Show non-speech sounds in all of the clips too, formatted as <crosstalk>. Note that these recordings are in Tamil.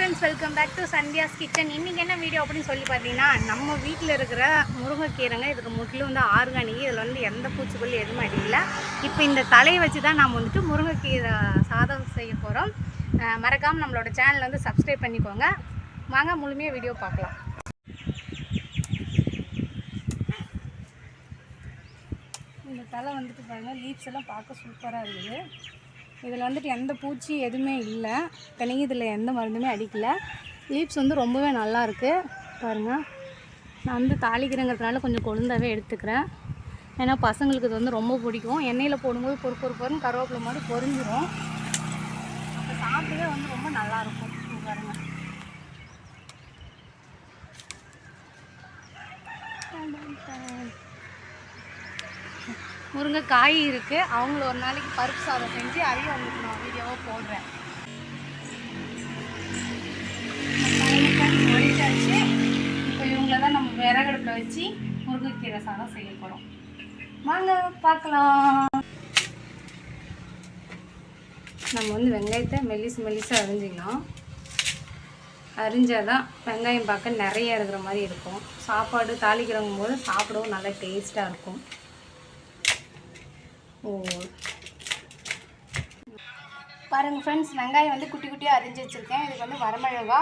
Friends welcome back to Sandhya's kitchen இன்றைக்கி என்ன வீடியோ அப்படின்னு சொல்லி பார்த்தீங்கன்னா நம்ம வீட்டில் இருக்கிற முருங்கைக்கீரைங்க இதுக்கு முற்றிலும் வந்து ஆர்கானிக் இதில் வந்து எந்த பூச்சிக்கொல்லி எதுவும் அடிக்கல. இப்போ இந்த தலையை வச்சு தான் நாம் வந்துட்டு முருங்கைக்கீரை சாதம் செய்ய போகிறோம் மறக்காமல் நம்மளோட சேனலை வந்து சப்ஸ்கிரைப் பண்ணிக்கோங்க. வாங்க முழுமையாக வீடியோ பார்க்கலாம். இந்த தலை வந்துட்டு பாருங்கள் லீவ்ஸ் எல்லாம் பார்க்க சூப்பராக இருக்குது. இதில் வந்துட்டு எந்த பூச்சி எதுவுமே இல்லை. தனியும் இதில் எந்த மருந்துமே அடிக்கலை. லீப்ஸ் வந்து ரொம்பவே நல்லா இருக்குது பாருங்கள் நான் வந்து தாளிக்கிறேங்கிறதுனால கொஞ்சம் கொழுந்தாவே எடுத்துக்கிறேன். ஏன்னா பசங்களுக்கு இது வந்து ரொம்ப பிடிக்கும். எண்ணெயில் போடும்போது பொறு பொறு பொருன்னு கருவேப்பிலை மாதிரி பொறிஞ்சிடும் அப்போ சாப்பிடவே வந்து ரொம்ப நல்லாயிருக்கும் பாருங்கள் Thank you. முருங்கைக்காய் இருக்குது அவங்கள ஒரு நாளைக்கு பருப்பு சாதம் செஞ்சு அதையும் அவங்களுக்கு நான் வீடியோவாக போடுறேன். ஒழிச்சாச்சு இப்போ இவங்கள தான் நம்ம விறகடுப்பில் வச்சு முருங்கைக்கீரை சாதம் செய்ய போகிறோம் வாங்க பார்க்கலாம். நம்ம வந்து வெங்காயத்தை மெல்லிசு மெல்லிசாக அரிஞ்சிக்கலாம். அரிஞ்சால் தான் வெங்காயம் பார்க்க நிறைய இருக்கிற மாதிரி இருக்கும். சாப்பாடு தாளிக்கிறவங்க போது சாப்பிடவும் நல்லா டேஸ்ட்டாக இருக்கும். பாருங்கள் ஃப்ரெண்ட்ஸ் வெங்காயம் வந்து குட்டி குட்டியாக அரிஞ்சு வச்சுருக்கேன். இதுக்கு வந்து வரமிளகா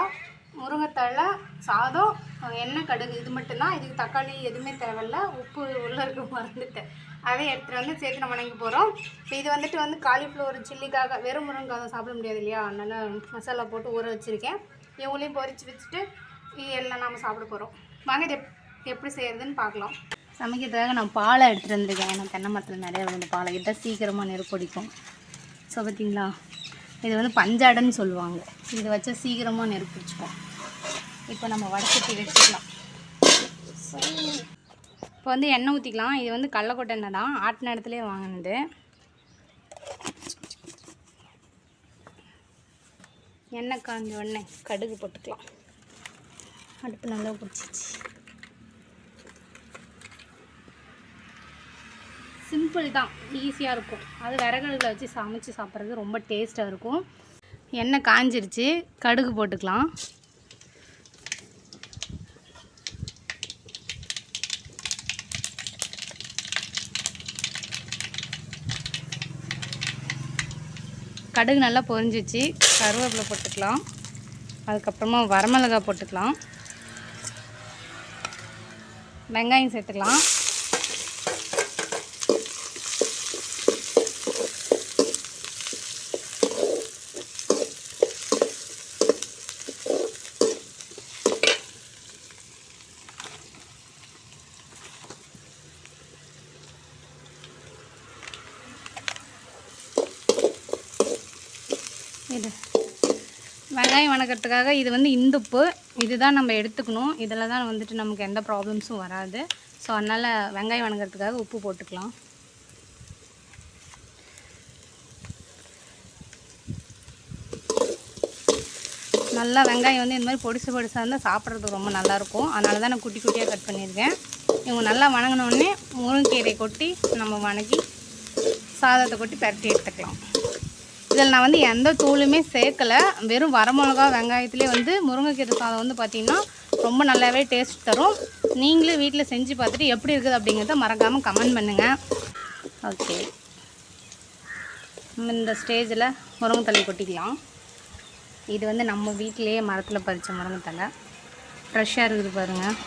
முருங்கைத்தழை சாதம் எண்ணெய் கடுகு. இது மட்டும்தான். இதுக்கு தக்காளி எதுவுமே தேவையில்ல. உப்பு உள்ளே இருக்க மறந்துட்டேன். அதை எடுத்துகிட்டு வந்து சேர்த்து நம்ம வணங்கி போகிறோம் இப்போ இது வந்துட்டு வந்து காலிஃப்ளவர் சில்லிக்காக வெறும் முருங்கைக்காக சாப்பிட முடியாது இல்லையா? நல்லா மசாலா போட்டு ஊற வச்சுருக்கேன். இவங்களையும் பொறிச்சு வச்சுட்டு எல்லாம் நாம் சாப்பிட போகிறோம் வாங்க இது எப் எப்படி செய்கிறதுன்னு பார்க்கலாம். சமைக்கிறதுக்காக நான் பாலை எடுத்துகிட்டு வந்திருக்கேன். ஏன்னா தென்னை மரத்தில் நிறைய விழுந்த பாலை. கிட்ட சீக்கிரமாக நெருப்படிக்கும் ஸோ பார்த்தீங்களா இது வந்து பஞ்சாடன்னு சொல்லுவாங்க. இது வச்சா சீக்கிரமாக நெருப்பிடிச்சிக்கும் இப்போ நம்ம வடச்சட்டி வச்சுக்கலாம் இப்போ வந்து எண்ணெய் ஊற்றிக்கலாம் இது வந்து கடலக்கொட்டை எண்ணெய் தான். ஆட்டின இடத்துலேயே வாங்கினது. எண்ணெய் காஞ்ச உடனே கடுகு போட்டுக்கலாம். அடுப்பு நல்லா பிடிச்சிச்சு சிம்பிள் தான் ஈஸியாக இருக்கும். அது விறகடுகளை வச்சு சமைச்சு சாப்பிட்றது ரொம்ப டேஸ்ட்டாக இருக்கும். எண்ணெய் காஞ்சிருச்சு கடுகு போட்டுக்கலாம். கடுகு நல்லா பொரிஞ்சிச்சு கருவேப்பிலை போட்டுக்கலாம். அதுக்கப்புறமா வரமிளகாய் போட்டுக்கலாம். வெங்காயம் சேர்த்துக்கலாம் இது வெங்காயம் வணக்கிறதுக்காக இது வந்து இந்துப்பு. இதுதான் நம்ம எடுத்துக்கணும். இதில் தான் வந்துட்டு நமக்கு எந்த ப்ராப்ளம்ஸும் வராது. ஸோ அதனால் வெங்காயம் வணக்கிறதுக்காக உப்பு போட்டுக்கலாம். நல்லா வெங்காயம் வந்து இந்த மாதிரி பொடிசு பொடிசாக இருந்தால் சாப்பிட்றதுக்கு ரொம்ப நல்லாயிருக்கும். அதனால தான் நான் குட்டி குட்டியாக கட் பண்ணியிருக்கேன். இவங்க நல்லா வணங்கினோடனே முருங்கீரை கொட்டி நம்ம வணக்கி சாதத்தை கொட்டி பரட்டி எடுத்துக்கலாம். இதில் நான் வந்து எந்த தூளுமே சேர்க்கலை. வெறும் வரமிளகா வெங்காயத்துலேயே வந்து முருங்கைக்கீரை சாதம் வந்து பார்த்திங்கன்னா ரொம்ப நல்லாவே டேஸ்ட் தரும். நீங்களும் வீட்டில் செஞ்சு பார்த்துட்டு எப்படி இருக்குது அப்படிங்கிறத மறக்காமல் கமெண்ட் பண்ணுங்கள் ஓகே இந்த ஸ்டேஜில் முருங்கைத்தலை கொட்டிக்கலாம். இது வந்து நம்ம வீட்டிலேயே மரத்தில் பறித்த முருங்கைத்தலை ஃப்ரெஷ்ஷாக இருக்குது பாருங்கள்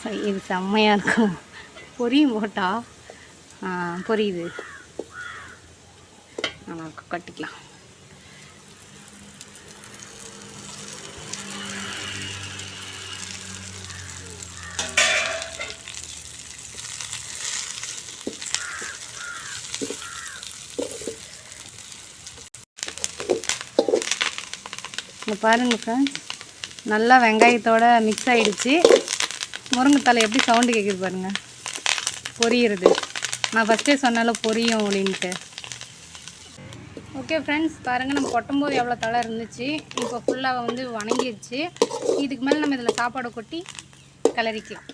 சரி, இது செம்மையாக இருக்கும். பொரியும் போட்டா. பொரியுது. நமக்கு கட்டிக்கலாம். பாருங்கள் பாருங்க ஃப்ரெண்ட்ஸ் நல்லா வெங்காயத்தோட மிக்ஸ் ஆயிடுச்சு. முருங்கைத்தலை எப்படி சவுண்டு கேட்குது பாருங்கள் பொரியிறது. நான் ஃபஸ்ட்டே சொன்னால பொரியும் அப்படின்ட்டு. ஓகே ஃப்ரெண்ட்ஸ் பாருங்கள் நம்ம கொட்டும்போது எவ்வளோ தலை இருந்துச்சு. இப்போ ஃபுல்லாக வந்து வணங்கிடுச்சு இதுக்கு மேலே நம்ம இதில் சாப்பாடை கொட்டி கிளறிக்கலாம்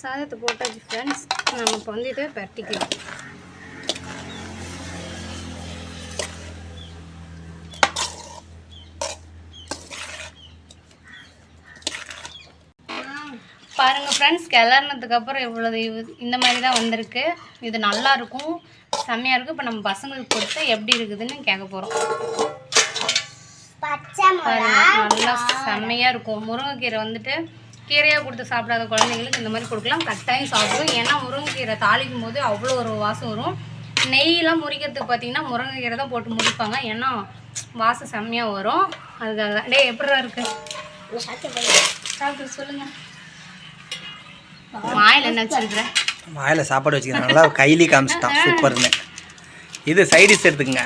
சாதத்தை போட்டாச்சு ஃப்ரெண்ட்ஸ் நம்ம இப்போ வந்து இதை பரட்டிக்கலாம். பாருங்கள் ஃப்ரெண்ட்ஸ் கிளறினதுக்கு அப்புறம் இவ்வளவு இது- இந்த மாதிரி தான் வந்திருக்கு. இது நல்லா இருக்கும் செம்மையாக இருக்கும். இப்போ நம்ம பசங்களுக்கு கொடுத்து எப்படி இருக்குதுன்னு கேட்க போகிறோம் நல்லா செம்மையாக இருக்கும். முருங்கைக்கீரை வந்துட்டு கீரையாக கொடுத்து சாப்பிடாத குழந்தைங்களுக்கு இந்த மாதிரி கொடுக்கலாம். கட்டாயம் சாப்பிடும் ஏன்னா முருங்கைக்கீரை தாளிக்கும் போது அவ்வளோ ஒரு வாசம் வரும். நெய்யெல்லாம் முறிக்கிறதுக்கு பார்த்தீங்கன்னா முருங்கைக்கீரை தான் போட்டு முடிப்பாங்க. ஏன்னா வாசம் செம்மையாக வரும். அதுக்காக தான் டேய் எப்படிடா இருக்கு? சாப்பிட்டு சொல்லுங்கள் வாயில் என்ன வச்சிருக்கிற? வாயில் சாப்பாடு வச்சுக்கிறேன். நல்லா கையிலே காமிச்சிட்டான். சூப்பர்னு. இது எடுத்துக்கங்க.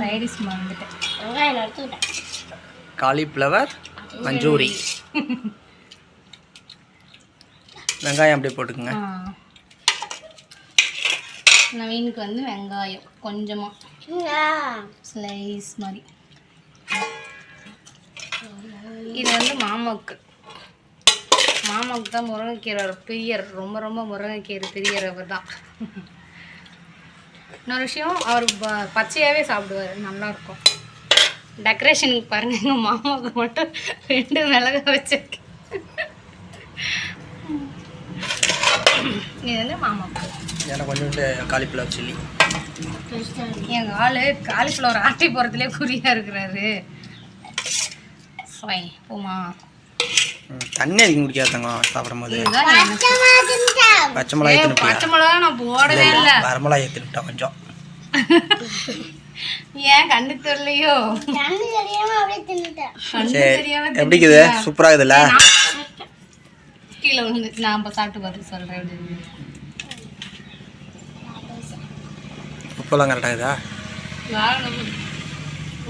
சைடிஸ் மறந்துட்டேன். காலிஃப்ளவர் மஞ்சூரி. <laughs> வெங்காயம் அப்படியே போட்டுக்கோங்க. நவீனுக்கு வந்து வெங்காயம் கொஞ்சமாக ஸ்லைஸ் மாதிரி. இது வந்து மாமாவுக்கு மாமாவுக்கு தான் முருங்கைக்கீரை பிரியர் ரொம்ப ரொம்ப முருங்கைக்கீரை பிரியர் அவர் தான். இன்னொரு விஷயம் அவர் ப- பச்சையாகவே சாப்பிடுவார். நல்லாயிருக்கும் டெக்கரேஷனுக்கு பாருங்க எங்கள் மாமாவுக்கு மட்டும் ரெண்டு மிளகா வச்சிருக்கேன். இது வந்து மாமாவுக்கு எனக்கு கொஞ்சோண்டு காலிஃப்ளவர் சில்லி. எங்க ஆளு காலிஃப்ளவர் ஆட்டி போகிறதுலே குறியா இருக்கிறாரு. ஃபைன் போமா தண்ணி அதிகம் குடிக்காதங்க சாப்பிடும்போது. இதுதான் எனக்கு பச்சை மிளகாய் பச்சை மிளகா நான் போடவே இல்லை வரமிளகாய் தின்னுட்டேன் கொஞ்சம். <laughs> ஏன் கண்ணு தெரியலையோ? கண்ணு சரி தெரியாம எப்படி இருக்குது? சூப்பராக இருக்குதுல்ல? கீழே விழுந்து நான் இப்போ சாப்பிட்டு பார்த்து சொல்கிறேன் எப்படி இருக்குன்னு. உப்பெல்லாம் கரெக்டாக வாழை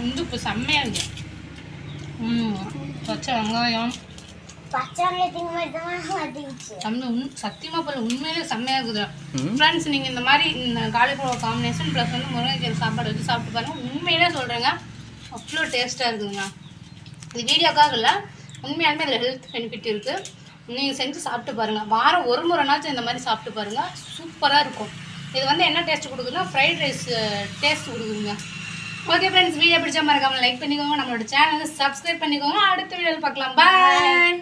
உந்து இப்போ செம்மையாக இருக்கு. ம் பச்சை வெங்காயம். சத்தியமாக போல உண்மையிலே செம்மையாக இருக்குது. ம் ஃப்ரெண்ட்ஸ் நீங்கள் இந்த மாதிரி இந்த காலிஃப்ளவர் காம்பினேஷன் ப்ளஸ் வந்து முருங்கைக்கீரை சாப்பாடு வச்சு சாப்பிட்டு பாருங்கள் உண்மையிலே சொல்கிறேங்க அவ்வளோ டேஸ்ட்டாக இருக்குதுங்க. இது வீடியோக்காக இல்லை உண்மையாலுமே அதில் ஹெல்த் பெனிஃபிட் இருக்குது நீங்கள் செஞ்சு சாப்பிட்டு பாருங்கள் வாரம் ஒரு முறை நாச்சும் இந்த மாதிரி சாப்பிட்டு பாருங்கள் சூப்பராக இருக்கும். இது வந்து என்ன டேஸ்ட் கொடுக்குதுன்னா ஃப்ரைட் ரைஸ் டேஸ்ட் கொடுக்குதுங்க. ஓகே ஃப்ரெண்ட்ஸ் வீடியோ பிடிச்ச மறக்காம லைக் பண்ணிக்கோங்க. நம்மளோட சேனலை சப்ஸ்கிரைப் பண்ணிக்கோங்க. அடுத்த வீடியோவில் பார்க்கலாம். பாய்